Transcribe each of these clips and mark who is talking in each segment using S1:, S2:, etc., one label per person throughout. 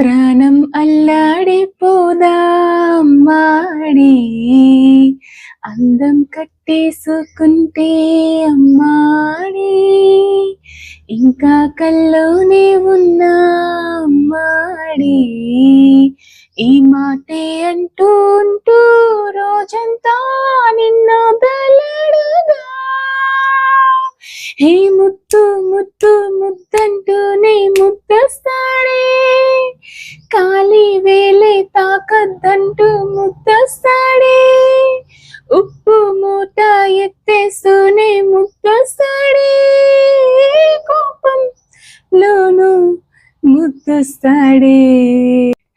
S1: ప్రాణం అల్లాడిపోదాం మాడి అందం కట్టేసుకుంటే అమ్మాడి? ఇంకా కల్లోనే ఉన్నా అమ్మాడి? ఈ మాటే అంటూ ఉంటూ రోజంతా నిన్న బెలడుగా హే ముత్తు ముత్తు ముద్దంటూనే ముద్దస్తాడే. కాలి వేలే తాకద్దంటూ ముద్దస్తాడే. ఉప్పు మూట ఎత్తేస్తూనే ముద్దస్తాడే. కోపం లోను ముద్దస్తాడే.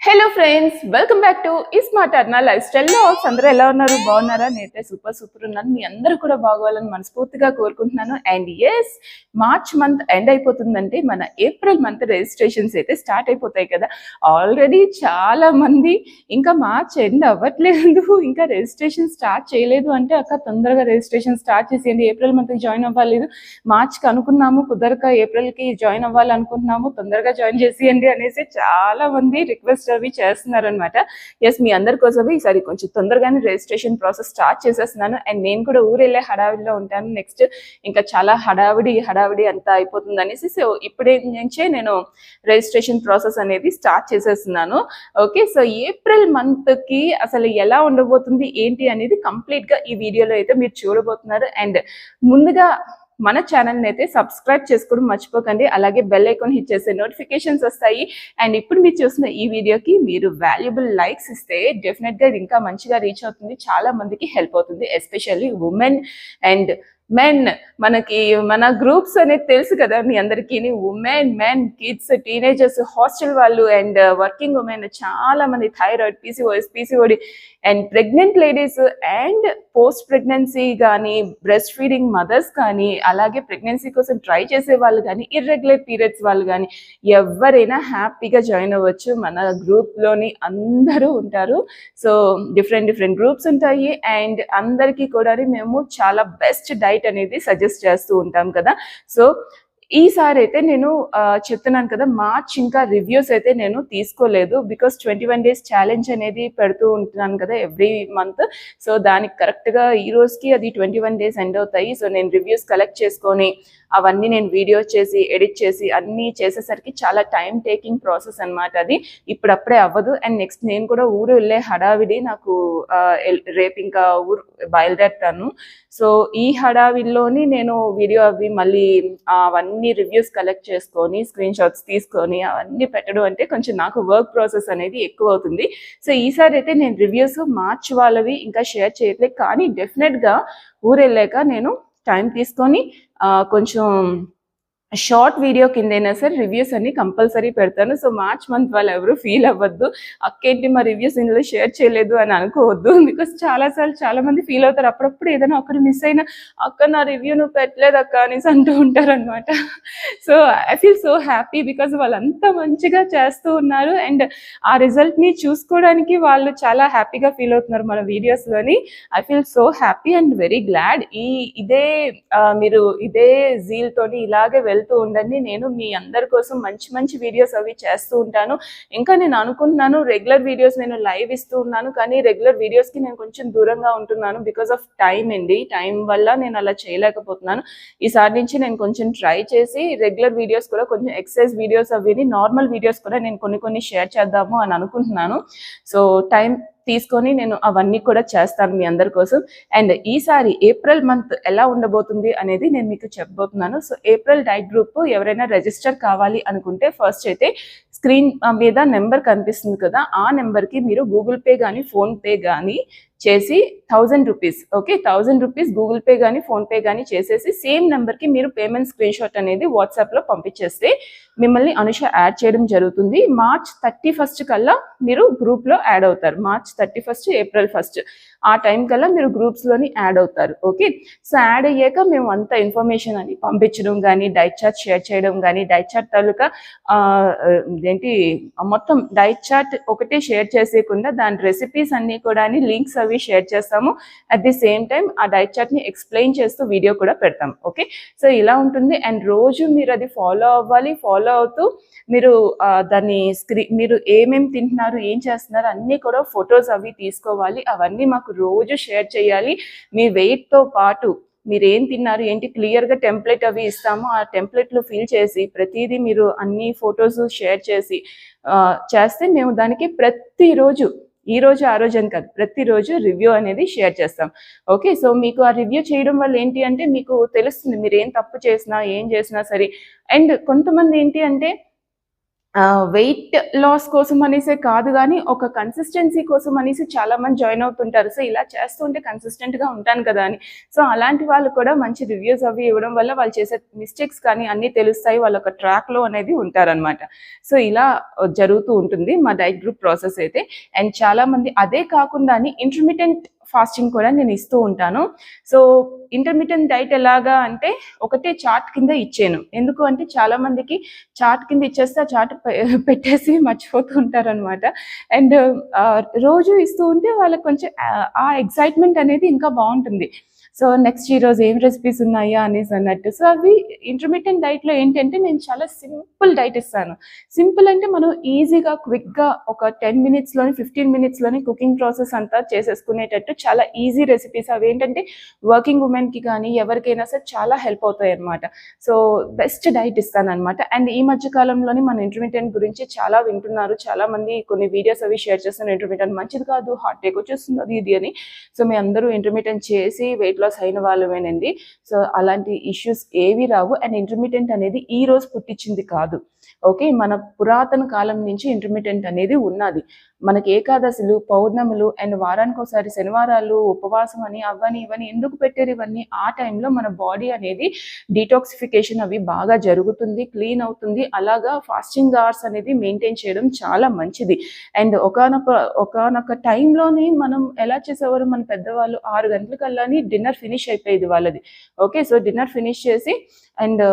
S1: Hello friends welcome back to ఈ స్మార్ట్ అర్నా లైఫ్ స్టైల్లో అందరూ ఎలా ఉన్నారు? బాగున్నారా? నేనైతే సూపర్ సూపర్ ఉన్నాను. మీ అందరూ కూడా బాగోవాలని మనస్ఫూర్తిగా కోరుకుంటున్నాను. And as March month end అయిపోతుందంటే మన ఏప్రిల్ మంత్ రిజిస్ట్రేషన్స్ అయితే స్టార్ట్ అయిపోతాయి కదా. ఆల్రెడీ చాలా మంది ఇంకా మార్చ్ ఎండ్ అవ్వట్లేదు. ఇంకా రిజిస్ట్రేషన్ స్టార్ట్ చేయలేదు అంటే అక్క తొందరగా రిజిస్ట్రేషన్ స్టార్ట్ చేసేయండి. ఏప్రిల్ మంత్కి జాయిన్ అవ్వలేదు. మార్చ్కి అనుకున్నాము కుదరక ఏప్రిల్కి జాయిన్ అవ్వాలనుకుంటున్నాము. తొందరగా జాయిన్ చేసేయండి అనేసి చాలా మంది రిక్వెస్ట్ అవి చేస్తున్నారు అనమాట ఎస్ మీ అందరి కోసమే ఈసారి కొంచెం తొందరగానే రిజిస్ట్రేషన్ ప్రాసెస్ స్టార్ట్ చేసేస్తున్నాను. అండ్ నేను కూడా ఊరెళ్ళే హడావిడిలో ఉంటాను. నెక్స్ట్ ఇంకా చాలా హడావిడి హడావిడి అంతా అయిపోతుంది అనేసి. సో ఇప్పుడే నుంచే నేను రిజిస్ట్రేషన్ ప్రాసెస్ అనేది స్టార్ట్ చేసేస్తున్నాను. ఓకే సో ఏప్రిల్ మంత్కి అసలు ఎలా ఉండబోతుంది ఏంటి అనేది కంప్లీట్గా ఈ వీడియోలో అయితే మీరు చూడబోతున్నారు. అండ్ ముందుగా మన ఛానల్ని అయితే సబ్స్క్రైబ్ చేసుకోవడం మర్చిపోకండి. అలాగే బెల్ ఐకాన్ హిట్ చేసే నోటిఫికేషన్స్ వస్తాయి. అండ్ ఇప్పుడు మీరు చూసిన ఈ వీడియోకి మీరు వాల్యుబుల్ లైక్స్ ఇస్తే డెఫినెట్గా ఇది ఇంకా మంచిగా రీచ్ అవుతుంది. చాలా మందికి హెల్ప్ అవుతుంది ఎస్పెషల్లీ ఉమెన్ అండ్ మెన్ మనకి మన గ్రూప్స్ అనేది తెలుసు కదా మీ అందరికీ. Women men kids teenagers hostel వాళ్ళు అండ్ వర్కింగ్ ఉమెన్ చాలా మంది thyroid PCOS PCOD and pregnant ladies and post pregnancy కానీ బ్రెస్ట్ ఫీడింగ్ మదర్స్ కానీ అలాగే ప్రెగ్నెన్సీ కోసం ట్రై చేసే వాళ్ళు కానీ ఇర్రెగ్యులర్ పీరియడ్స్ వాళ్ళు కానీ ఎవరైనా హ్యాపీగా జాయిన్ అవ్వచ్చు. మన గ్రూప్లోని అందరూ ఉంటారు. సో డిఫరెంట్ డిఫరెంట్ గ్రూప్స్ ఉంటాయి. అండ్ అందరికీ కూడా మేము చాలా బెస్ట్ డైట్ అనేది సజెస్ట్ చేస్తూ ఉంటాం కదా. సో ఈసారి అయితే నేను చెప్తున్నాను కదా మార్చ్ ఇంకా రివ్యూస్ అయితే నేను తీసుకోలేదు. Because twenty one days challenge అనేది పెడుతూ ఉంటున్నాను కదా ఎవ్రీ మంత్ సో దానికి కరెక్ట్గా ఈ రోజుకి అది ట్వంటీ వన్ డేస్ ఎండ్ అవుతాయి. సో నేను రివ్యూస్ కలెక్ట్ చేసుకొని అవన్నీ నేను వీడియో చేసి ఎడిట్ చేసి అన్నీ చేసేసరికి చాలా టైం టేకింగ్ ప్రాసెస్ అన్నమాట అది. ఇప్పుడప్పుడే అవ్వదు. అండ్ నెక్స్ట్ నేను కూడా ఊరు వెళ్ళే హడావిడి నాకు రేపు ఇంకా ఊరు బయలుదేరుతాను. సో ఈ హడావిల్లోని నేను వీడియో అవి మళ్ళీ అవన్నీ రివ్యూస్ కలెక్ట్ చేసుకొని స్క్రీన్ షాట్స్ తీసుకొని అవన్నీ పెట్టడం అంటే కొంచెం నాకు వర్క్ ప్రాసెస్ అనేది ఎక్కువ అవుతుంది. సో ఈసారి అయితే నేను రివ్యూస్ మార్చ్ వాళ్ళవి ఇంకా షేర్ చేయట్లేదు. కానీ డెఫినెట్గా ఊరెళ్ళాక నేను టైం తీసుకొని కొంచెం షార్ట్ వీడియో కిందైనా సరే రివ్యూస్ అన్ని కంపల్సరీ పెడతాను. సో మార్చ్ మంత్ వాళ్ళు ఎవరు ఫీల్ అవ్వద్దు. అక్కేంటి మా రివ్యూస్ ఇందులో షేర్ చేయలేదు అని అనుకోవద్దు. బికాస్ చాలాసార్లు చాలా మంది ఫీల్ అవుతారు. అప్పుడప్పుడు ఏదైనా ఒకరు మిస్ అయినా అక్క నా రివ్యూ నువ్వు పెట్టలేదు అక్క అనేసి అంటూ ఉంటారు అనమాట so I feel so happy because వాళ్ళంతా మంచిగా చేస్తూ ఉన్నారు. అండ్ ఆ రిజల్ట్ని చూసుకోవడానికి వాళ్ళు చాలా హ్యాపీగా ఫీల్ అవుతున్నారు మన వీడియోస్లోని I feel so happy and very glad ఈ ఇదే మీరు ఇదే జీల్ తోని ఇలాగే వెళ్తూ ఉండండి. నేను మీ అందరి కోసం మంచి మంచి వీడియోస్ అవి చేస్తూ ఉంటాను. ఇంకా నేను అనుకుంటున్నాను రెగ్యులర్ వీడియోస్ నేను లైవ్ ఇస్తూ ఉన్నాను. కానీ రెగ్యులర్ వీడియోస్కి నేను కొంచెం దూరంగా ఉంటున్నాను బికాస్ ఆఫ్ టైం అండి. టైం వల్ల నేను అలా చేయలేకపోతున్నాను. ఈసారి నుంచి నేను కొంచెం ట్రై చేసి రెగ్యులర్ వీడియోస్ కూడా కొంచెం ఎక్సర్సైజ్ వీడియోస్ అవి నార్మల్ వీడియోస్ కూడా నేను కొన్ని కొన్ని షేర్ చేద్దాము అని అనుకుంటున్నాను. సో టైం తీసుకొని నేను అవన్నీ కూడా చేస్తాను మీ అందరి కోసం. అండ్ ఈసారి ఏప్రిల్ మంత్ ఎలా ఉండబోతుంది అనేది నేను మీకు చెప్పబోతున్నాను. సో ఏప్రిల్ డైట్ గ్రూప్ ఎవరైనా రిజిస్టర్ కావాలి అనుకుంటే ఫస్ట్ అయితే స్క్రీన్ మీద నెంబర్ కనిపిస్తుంది కదా ఆ నెంబర్కి మీరు గూగుల్ పే కానీ ఫోన్పే కానీ చేసి thousand rupees okay thousand rupees Google Pay కానీ ఫోన్పే కానీ చేసేసి సేమ్ నెంబర్కి మీరు పేమెంట్ స్క్రీన్ షాట్ అనేది వాట్సాప్లో పంపించేస్తే మిమ్మల్ని అనుష యాడ్ చేయడం జరుగుతుంది. మార్చ్ థర్టీ ఫస్ట్ కల్లా మీరు గ్రూప్లో యాడ్ అవుతారు. March thirty first April first ఆ టైం కల్లా మీరు గ్రూప్స్లోని యాడ్ అవుతారు ఓకే సో యాడ్ అయ్యాక మేము అంత ఇన్ఫర్మేషన్ అని పంపించడం కానీ డైట్ చార్ట్ షేర్ చేయడం కానీ డైట్ చార్ట్ తాలూకా ఏంటి మొత్తం డైట్ చార్ట్ ఒకటే షేర్ చేసేయకుండా దాని రెసిపీస్ అన్నీ కూడా లింక్స్ అవి అవి షేర్ చేస్తాము. అట్ ది సేమ్ టైం ఆ డైట్ చార్ట్ని ఎక్స్ప్లెయిన్ చేస్తూ వీడియో కూడా పెడతాం. ఓకే సో ఇలా ఉంటుంది. అండ్ రోజు మీరు అది ఫాలో అవ్వాలి. ఫాలో అవుతూ మీరు దాన్ని స్క్రీ మీరు ఏమేమి తింటున్నారు ఏం చేస్తున్నారు అన్నీ కూడా ఫొటోస్ అవి తీసుకోవాలి. అవన్నీ మాకు రోజు షేర్ చేయాలి. మీ వెయిట్తో పాటు మీరు ఏం తిన్నారు ఏంటి క్లియర్గా టెంప్లెట్ అవి ఇస్తాము ఆ టెంప్లెట్లు ఫిల్ చేసి ప్రతిదీ మీరు అన్ని ఫొటోస్ షేర్ చేసి చేస్తే మేము దానికి ప్రతిరోజు ఈ రోజు ఆ రోజు అని కాదు ప్రతిరోజు రివ్యూ అనేది షేర్ చేస్తాం. ఓకే సో మీకు ఆ రివ్యూ చేయడం వల్ల ఏంటి అంటే మీకు తెలుస్తుంది మీరు ఏం తప్పు చేసినా ఏం చేసినా సరే. అండ్ కొంతమంది ఏంటి అంటే వెయిట్ లాస్ కోసం అనేసే కాదు కానీ ఒక కన్సిస్టెన్సీ కోసం అనేసి చాలా మంది జాయిన్ అవుతుంటారు. సో ఇలా చేస్తుంటే consistent గా ఉంటాను కదా అని. సో అలాంటి వాళ్ళు కూడా మంచి రివ్యూస్ అవి ఇవ్వడం వల్ల వాళ్ళు చేసే మిస్టేక్స్ కానీ అన్నీ తెలుస్తాయి. వాళ్ళ ఒక ట్రాక్లో అనేది ఉంటారనమాట సో ఇలా జరుగుతూ ఉంటుంది మా డైట్ గ్రూప్ ప్రాసెస్ అయితే. అండ్ చాలా మంది అదే కాకుండా ఇంటర్మీడియట్ ఫాస్టింగ్ కూడా నేను ఇస్తూ ఉంటాను. సో ఇంటర్మీడియట్ డైట్ ఎలాగా అంటే ఒకటే చార్ట్ కింద ఇచ్చాను. ఎందుకు అంటే చాలా మందికి చార్ట్ కింద ఇచ్చేస్తే ఆ చార్ట్ పెట్టేసి మర్చిపోతూ ఉంటారు అనమాట అండ్ రోజు ఇస్తూ ఉంటే వాళ్ళకి కొంచెం ఆ- ఆ ఎక్సైట్మెంట్ అనేది ఇంకా బాగుంటుంది. సో నెక్స్ట్ ఈరోజు ఏం రెసిపీస్ ఉన్నాయా అనేసి అన్నట్టు. సో అవి ఇంటర్మీడియట్ డైట్లో ఏంటంటే నేను చాలా సింపుల్ డైట్ ఇస్తాను. సింపుల్ అంటే మనం ఈజీగా క్విక్గా ఒక టెన్ మినిట్స్లోని ఫిఫ్టీన్ మినిట్స్లోని కుకింగ్ ప్రాసెస్ అంతా చేసేసుకునేటట్టు చాలా ఈజీ రెసిపీస్ అవి ఏంటంటే వర్కింగ్ ఉమెన్కి కానీ ఎవరికైనా సరే చాలా హెల్ప్ అవుతాయి అనమాట సో బెస్ట్ డైట్ ఇస్తాను అనమాట అండ్ ఈ మధ్యకాలంలోని మన ఇంటర్మీడియట్ గురించి చాలా వింటున్నారు. చాలా మంది కొన్ని వీడియోస్ అవి షేర్ చేస్తున్నారు. ఇంటర్మీడియట్ మంచిది కాదు హార్ట్ టేక్ వచ్చేస్తుంది అది ఇది అని. సో మీ అందరూ ఇంటర్మీడియట్ చేసి వెయిట్ లాస్ అయిన వాళ్ళమేనండి. సో అలాంటి ఇష్యూస్ ఏవి రావు. అండ్ ఇంటర్మీడియట్ అనేది ఈ రోజు పుట్టించింది కాదు. ఓకే మన పురాతన కాలం నుంచి ఇంటర్మీడియట్ అనేది ఉన్నది. మనకి ఏకాదశులు పౌర్ణములు అండ్ వారానికి ఒకసారి శనివారాలు ఉపవాసం అని అవని ఇవని ఎందుకు పెట్టారు ఇవన్నీ? ఆ టైంలో మన బాడీ అనేది డీటాక్సిఫికేషన్ అవి బాగా జరుగుతుంది క్లీన్ అవుతుంది. అలాగా ఫాస్టింగ్ అవర్స్ అనేది మెయింటైన్ చేయడం చాలా మంచిది. అండ్ ఒకనొక ఒకనొక టైంలోని మనం ఎలా చేసేవారు? మన పెద్దవాళ్ళు ఆరు గంటలకల్లాని డిన్నర్ ఫినిష్ అయిపోయేది వాళ్ళది. ఓకే సో డిన్నర్ ఫినిష్ చేసి అండ్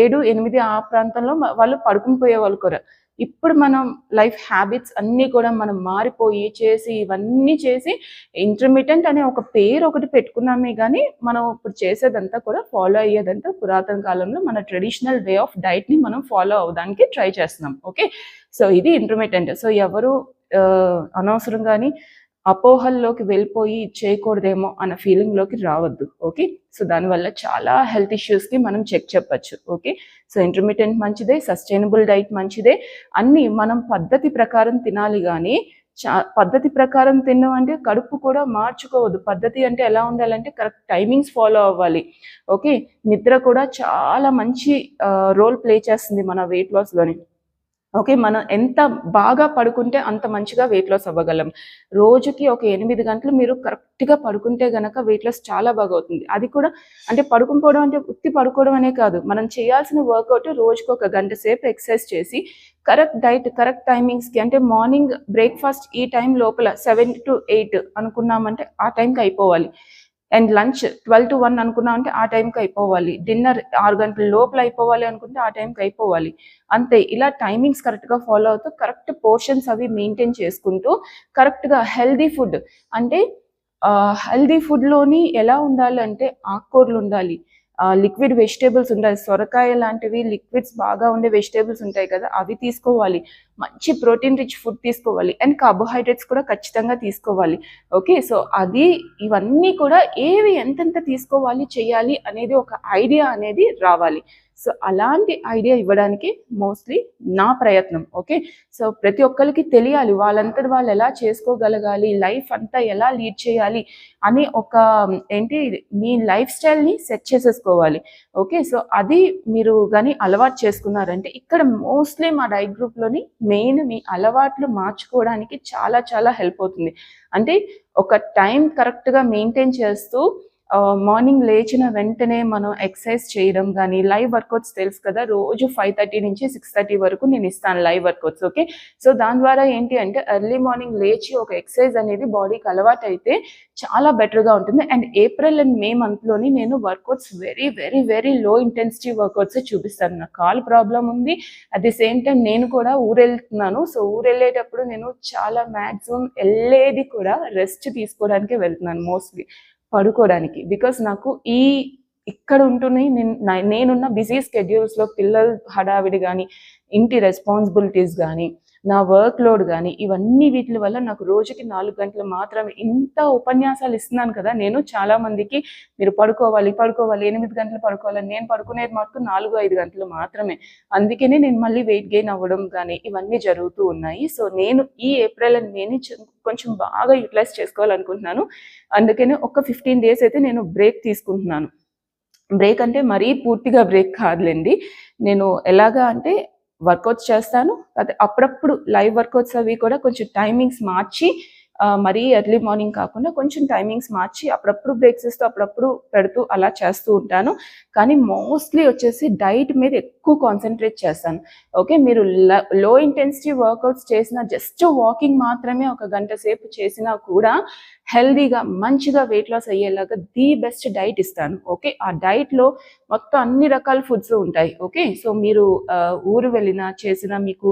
S1: ఏడు ఎనిమిది ఆ ప్రాంతంలో వాళ్ళు పడుకుని పోయేవాళ్ళు కూడా. ఇప్పుడు మనం లైఫ్ హ్యాబిట్స్ అన్నీ కూడా మనం మారిపోయి చేసి ఇవన్నీ చేసి ఇంటర్మీడియట్ అనే ఒక పేరు ఒకటి పెట్టుకున్నామే కానీ మనం ఇప్పుడు చేసేదంతా కూడా ఫాలో అయ్యేదంతా పురాతన కాలంలో మన ట్రెడిషనల్ వే ఆఫ్ డైట్ని మనం ఫాలో అవ్వడానికి ట్రై చేస్తున్నాం. ఓకే సో ఇది ఇంటర్మీడియట్ సో ఎవరు అనవసరం కానీ అపోహల్లోకి వెళ్ళిపోయి చేయకూడదేమో అన్న ఫీలింగ్లోకి రావద్దు ఓకే? సో దానివల్ల చాలా హెల్త్ ఇష్యూస్కి మనం చెక్ చెప్పచ్చు ఓకే? సో ఇంటర్మీడియట్ మంచిదే సస్టైనబుల్ డైట్ మంచిదే అన్నీ మనం పద్ధతి ప్రకారం తినాలి కానీ చా పద్ధతి ప్రకారం తిన్నాం అంటే కడుపు కూడా మార్చుకోవద్దు. పద్ధతి అంటే ఎలా ఉండాలంటే కరెక్ట్ టైమింగ్స్ ఫాలో అవ్వాలి ఓకే? నిద్ర కూడా చాలా మంచి రోల్ ప్లే చేస్తుంది మన వెయిట్ లాస్లోని. ఓకే మనం ఎంత బాగా పడుకుంటే అంత మంచిగా వెయిట్ లాస్ అవ్వగలం. రోజుకి ఒక ఎనిమిది గంటలు మీరు కరెక్ట్గా పడుకుంటే గనక వెయిట్ లాస్ చాలా బాగా అవుతుంది. అది కూడా అంటే పడుకుని పోవడం అంటే ఉత్తి పడుకోవడం అనే కాదు. మనం చేయాల్సిన వర్కౌట్ రోజుకి ఒక గంట సేపు ఎక్సర్సైజ్ చేసి కరెక్ట్ డైట్ కరెక్ట్ టైమింగ్స్కి అంటే మార్నింగ్ బ్రేక్ఫాస్ట్ ఈ టైం లోపల సెవెన్ టు ఎయిట్ అనుకున్నామంటే ఆ టైంకి అయిపోవాలి. And lunch twelve to one అనుకున్నామంటే ఆ టైంకి అయిపోవాలి. డిన్నర్ ఆరు గంటల లోపల అయిపోవాలి అనుకుంటే ఆ టైంకి అయిపోవాలి. అంతే ఇలా టైమింగ్స్ కరెక్ట్గా ఫాలో అవుతూ కరెక్ట్ పోర్షన్స్ అవి మెయింటైన్ చేసుకుంటూ కరెక్ట్గా హెల్దీ ఫుడ్ అంటే హెల్దీ ఫుడ్లోని ఎలా ఉండాలంటే ఆకుకూరలు ఉండాలి. లిక్విడ్ వెజిటేబుల్స్ ఉండాలి సొరకాయ లాంటివి లిక్విడ్స్ బాగా ఉండే వెజిటేబుల్స్ ఉంటాయి కదా అవి తీసుకోవాలి. మంచి ప్రోటీన్ రిచ్ ఫుడ్ తీసుకోవాలి. అండ్ కార్బోహైడ్రేట్స్ కూడా ఖచ్చితంగా తీసుకోవాలి. ఓకే సో అది ఇవన్నీ కూడా ఏవి ఎంతెంత తీసుకోవాలి చేయాలి అనేది ఒక ఐడియా అనేది రావాలి. సో అలాంటి ఐడియా ఇవ్వడానికి మోస్ట్లీ నా ప్రయత్నం ఓకే సో ప్రతి ఒక్కరికి తెలియాలి వాళ్ళంతటి వాళ్ళు ఎలా చేసుకోగలగాలి లైఫ్ అంతా ఎలా లీడ్ చేయాలి అని ఒక ఏంటి మీ లైఫ్ స్టైల్ని సెట్ చేసేసుకోవాలి ఓకే సో అది మీరు కానీ అలవాటు చేసుకున్నారంటే ఇక్కడ మోస్ట్లీ మా డైట్ గ్రూప్లోని మెయిన్ మీ అలవాట్లు మార్చుకోవడానికి చాలా చాలా హెల్ప్ అవుతుంది. అంటే ఒక టైం కరెక్ట్గా మెయింటైన్ చేస్తూ మార్నింగ్ లేచిన వెంటనే మనం ఎక్సర్సైజ్ చేయడం కానీ లైవ్ వర్కౌట్స్ తెలుసు కదా రోజు ఫైవ్ థర్టీ నుంచి సిక్స్ థర్టీ వరకు నేను ఇస్తాను లైవ్ వర్కౌట్స్ ఓకే సో దాని ద్వారా ఏంటి అంటే ఎర్లీ మార్నింగ్ లేచి ఒక ఎక్సర్సైజ్ అనేది బాడీకి అలవాటు అయితే చాలా బెటర్గా ఉంటుంది. అండ్ ఏప్రిల్ అండ్ మే మంత్లోని నేను workouts very very very low intensity workouts చూపిస్తాను. నాకు కాల్ ప్రాబ్లం ఉంది. అట్ ది సేమ్ టైం నేను కూడా ఊరెళ్తున్నాను. సో ఊరు వెళ్ళేటప్పుడు నేను చాలా మ్యాక్సిమం వెళ్ళేది కూడా రెస్ట్ తీసుకోవడానికి వెళ్తున్నాను మోస్ట్లీ పడుకోవడానికి. బికాస్ నాకు ఈ ఇక్కడ ఉంటున్నాయి నేను నేనున్న బిజీ స్కెడ్యూల్స్లో పిల్లల హడావిడి కానీ ఇంటి రెస్పాన్సిబిలిటీస్ కానీ నా వర్క్ లోడ్ కానీ ఇవన్నీ వీటి వల్ల నాకు రోజుకి నాలుగు గంటలు మాత్రమే ఇంత ఉపన్యాసాలు ఇస్తున్నాను కదా. నేను చాలా మందికి మీరు పడుకోవాలి పడుకోవాలి ఎనిమిది గంటలు పడుకోవాలి నేను పడుకునేది మటుకు నాలుగు ఐదు గంటలు మాత్రమే. అందుకనే నేను మళ్ళీ వెయిట్ గెయిన్ అవ్వడం కానీ ఇవన్నీ జరుగుతూ ఉన్నాయి. సో నేను ఈ ఏప్రిల్ నేను కొంచెం బాగా యూటిలైజ్ చేసుకోవాలనుకుంటున్నాను. అందుకనే ఒక ఫిఫ్టీన్ డేస్ అయితే నేను బ్రేక్ తీసుకుంటున్నాను. బ్రేక్ అంటే మరీ పూర్తిగా బ్రేక్ కాదులేండి. నేను ఎలాగా అంటే వర్కౌట్స్ చేస్తాను. అదే అప్పుడప్పుడు లైవ్ వర్కౌట్స్ అవి కూడా కొంచెం టైమింగ్స్ మార్చి మరీ ఎర్లీ మార్నింగ్ కాకుండా కొంచెం టైమింగ్స్ మార్చి అప్పుడప్పుడు బ్రేక్స్ ఇస్తూ అప్పుడప్పుడు పెడుతూ అలా చేస్తూ ఉంటాను. కానీ మోస్ట్లీ వచ్చేసి డైట్ మీద ఎక్కువ కాన్సన్ట్రేట్ చేస్తాను. ఓకే మీరు లో ఇంటెన్సిటీ వర్కౌట్స్ చేసిన జస్ట్ వాకింగ్ మాత్రమే ఒక గంట సేపు చేసినా కూడా హెల్దీగా మంచిగా వెయిట్ లాస్ అయ్యేలాగా ది బెస్ట్ డైట్ ఇస్తాను. ఓకే ఆ డైట్లో మొత్తం అన్ని రకాల ఫుడ్స్ ఉంటాయి. ఓకే సో మీరు ఊరు వెళ్ళినా చేసినా మీకు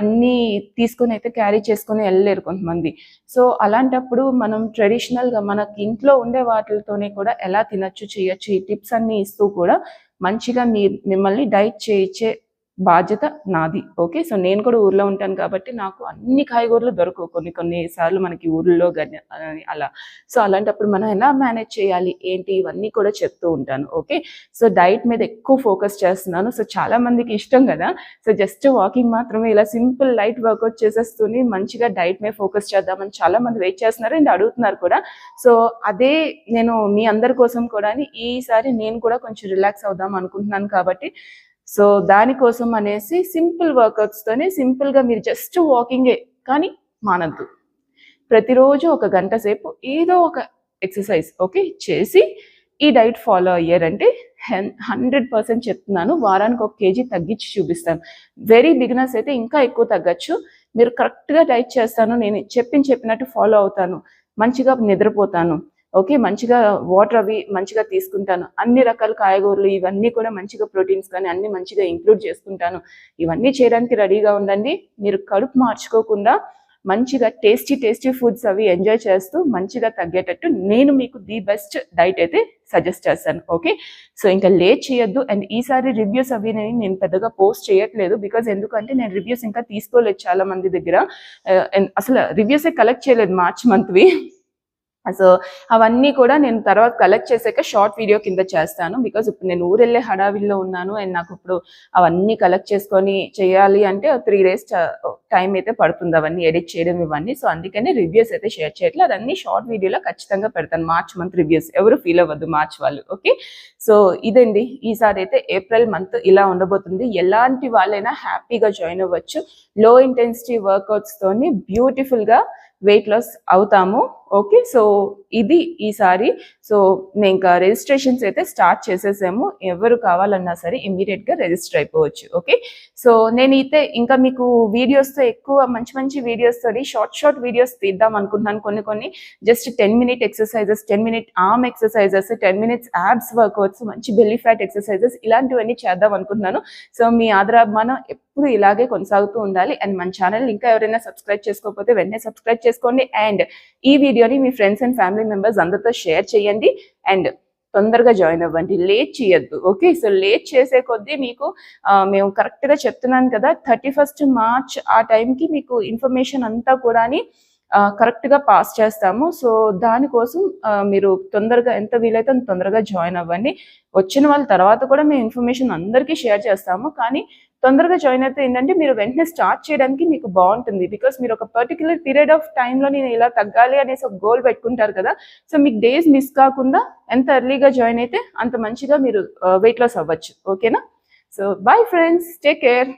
S1: అన్నీ తీసుకొని అయితే క్యారీ చేసుకొని వెళ్ళలేరు కొంతమంది. సో అలాంటప్పుడు మనం ట్రెడిషనల్గా మనకి ఇంట్లో ఉండే వాటితోనే కూడా ఎలా తినచ్చు చేయొచ్చు ఈ టిప్స్ అన్ని ఇస్తూ కూడా మంచిగా మీ మిమ్మల్ని డైట్ చేయించే బాధ్యత నాది. ఓకే? సో నేను కూడా ఊర్లో ఉంటాను కాబట్టి నాకు అన్ని కాయగూరలు దొరకవు. కొన్ని కొన్ని సార్లు మనకి ఊర్లో గని అలా. సో అలాంటప్పుడు మనం ఎలా మేనేజ్ చేయాలి? ఏంటి? ఇవన్నీ కూడా చెప్తూ ఉంటాను. ఓకే? సో డైట్ మీద ఎక్కువ ఫోకస్ చేస్తున్నాను. సో చాలా మందికి ఇష్టం కదా? సో జస్ట్ వాకింగ్ మాత్రమే ఇలా సింపుల్ లైట్ వర్కౌట్ చేసేస్తూనే మంచిగా డైట్ మీద ఫోకస్ చేద్దామని చాలా మంది వెయిట్ చేస్తున్నారు అండ్ అడుగుతున్నారు కూడా. సో అదే నేను మీ అందరి కోసం కూడా ఈసారి నేను కూడా కొంచెం రిలాక్స్ అవుదాం అనుకుంటున్నాను కాబట్టి సో దానికోసం అనేసి సింపుల్ వర్కౌట్స్తోనే సింపుల్గా మీరు జస్ట్ వాకింగే కానీ మానద్దు. ప్రతిరోజు ఒక గంట సేపు ఏదో ఒక ఎక్సర్సైజ్ ఓకే? చేసి ఈ డైట్ ఫాలో అయ్యారంటే హండ్రెడ్ పర్సెంట్ చెప్తున్నాను. వారానికి ఒక కేజీ తగ్గించి చూపిస్తాను. వెరీ బిగినర్స్ అయితే ఇంకా ఎక్కువ తగ్గచ్చు. మీరు కరెక్ట్గా డైట్ చేస్తాను. నేను చెప్పిన చెప్పినట్టు ఫాలో అవుతాను. మంచిగా నిద్రపోతాను. ఓకే మంచిగా వాటర్ అవి మంచిగా తీసుకుంటాను. అన్ని రకాల కాయగూరలు ఇవన్నీ కూడా మంచిగా ప్రోటీన్స్ కానీ అన్ని మంచిగా ఇంక్లూడ్ చేసుకుంటాను. ఇవన్నీ చేయడానికి రెడీగా ఉండండి. మీరు కడుపు మార్చుకోకుండా మంచిగా టేస్టీ టేస్టీ ఫుడ్స్ అవి ఎంజాయ్ చేస్తూ మంచిగా తగ్గేటట్టు నేను మీకు ది బెస్ట్ డైట్ అయితే సజెస్ట్ చేస్తాను. ఓకే? సో ఇంకా లేట్ చేయొద్దు. అండ్ ఈసారి రివ్యూస్ అవి నేను నేను పెద్దగా పోస్ట్ చేయట్లేదు బికాజ్ ఎందుకంటే నేను రివ్యూస్ ఇంకా తీసుకోలేదు చాలా మంది దగ్గర అసలు రివ్యూసే కలెక్ట్ చేయలేదు మార్చ్ మంత్వి సో అవన్నీ కూడా నేను తర్వాత కలెక్ట్ చేసాక షార్ట్ వీడియో కింద చేస్తాను. బికాజ్ ఇప్పుడు నేను ఊరెళ్ళే హడావిల్లో ఉన్నాను అండ్ నాకు ఇప్పుడు అవన్నీ కలెక్ట్ చేసుకొని చేయాలి అంటే త్రీ డేస్ టైం అయితే పడుతుంది అవన్నీ ఎడిట్ చేయడం ఇవన్నీ. సో అందుకనే రివ్యూస్ అయితే షేర్ చేయట్లేదు. అదన్నీ షార్ట్ వీడియోలో ఖచ్చితంగా పెడతాను. మార్చ్ మంత్ రివ్యూస్ ఎవరు ఫీల్ అవ్వద్దు మార్చ్ వాళ్ళు. ఓకే సో ఇదండి. ఈసారి అయితే ఏప్రిల్ మంత్ ఇలా ఉండబోతుంది. ఎలాంటి వాళ్ళైనా హ్యాపీగా జాయిన్ అవ్వచ్చు. లో ఇంటెన్సిటీ వర్కౌట్స్ బ్యూటిఫుల్గా బ్యూటిఫుల్గా వెయిట్ లాస్ అవుతాము. ఓకే సో ఇది ఈసారి. సో నేను ఇంకా రిజిస్ట్రేషన్స్ అయితే స్టార్ట్ చేసేసాము. ఎవరు కావాలన్నా సరే ఇమీడియట్గా రిజిస్టర్ అయిపోవచ్చు. ఓకే సో నేనైతే ఇంకా మీకు వీడియోస్తో ఎక్కువ మంచి మంచి వీడియోస్ షార్ట్ షార్ట్ వీడియోస్ తీద్దాం అనుకుంటున్నాను. కొన్ని కొన్ని just ten minute exercises ten minute arm exercises ten minutes abs workouts మంచి బెల్లీ ఫ్యాట్ ఎక్సర్సైజెస్ ఇలాంటివన్నీ చేద్దాం అనుకుంటున్నాను. సో మీ ఆదరాభిమానం ఎప్పుడు ఇలాగే కొనసాగుతూ ఉండాలి. అండ్ మన ఛానల్ ఇంకా ఎవరైనా సబ్స్క్రైబ్ చేసుకోకపోతే వెంటనే సబ్స్క్రైబ్ చేసుకోండి. అండ్ ఈ వీడియోని మీ ఫ్రెండ్స్ అండ్ ఫ్యామిలీ మెంబర్స్ అందరితో షేర్ చేయండి. అండ్ తొందరగా జాయిన్ అవ్వండి. లేట్ చేయొద్దు ఓకే? సో లేట్ చేసే కొద్దీ మీకు మేము కరెక్ట్గా చెప్తున్నాను కదా థర్టీ ఫస్ట్ మార్చ్ ఆ టైంకి మీకు ఇన్ఫర్మేషన్ అంతా కూడా కరెక్ట్గా పాస్ చేస్తాము. సో దానికోసం మీరు తొందరగా ఎంత వీలైతే అంత తొందరగా జాయిన్ అవ్వండి. వచ్చిన వాళ్ళ తర్వాత కూడా మేము ఇన్ఫర్మేషన్ అందరికీ షేర్ చేస్తాము. కానీ తొందరగా జాయిన్ అయితే ఏంటంటే మీరు వెంటనే స్టార్ట్ చేయడానికి మీకు బాగుంటుంది. బికాస్ మీరు ఒక పర్టికులర్ పీరియడ్ ఆఫ్ టైంలో నేను ఇలా తగ్గాలి అనేసి ఒక గోల్ పెట్టుకుంటారు కదా సో మీకు డేస్ మిస్ కాకుండా ఎంత ఎర్లీగా జాయిన్ అయితే అంత మంచిగా మీరు uh, వెయిట్ లాస్ అవ్వచ్చు. ఓకేనా so bye friends take care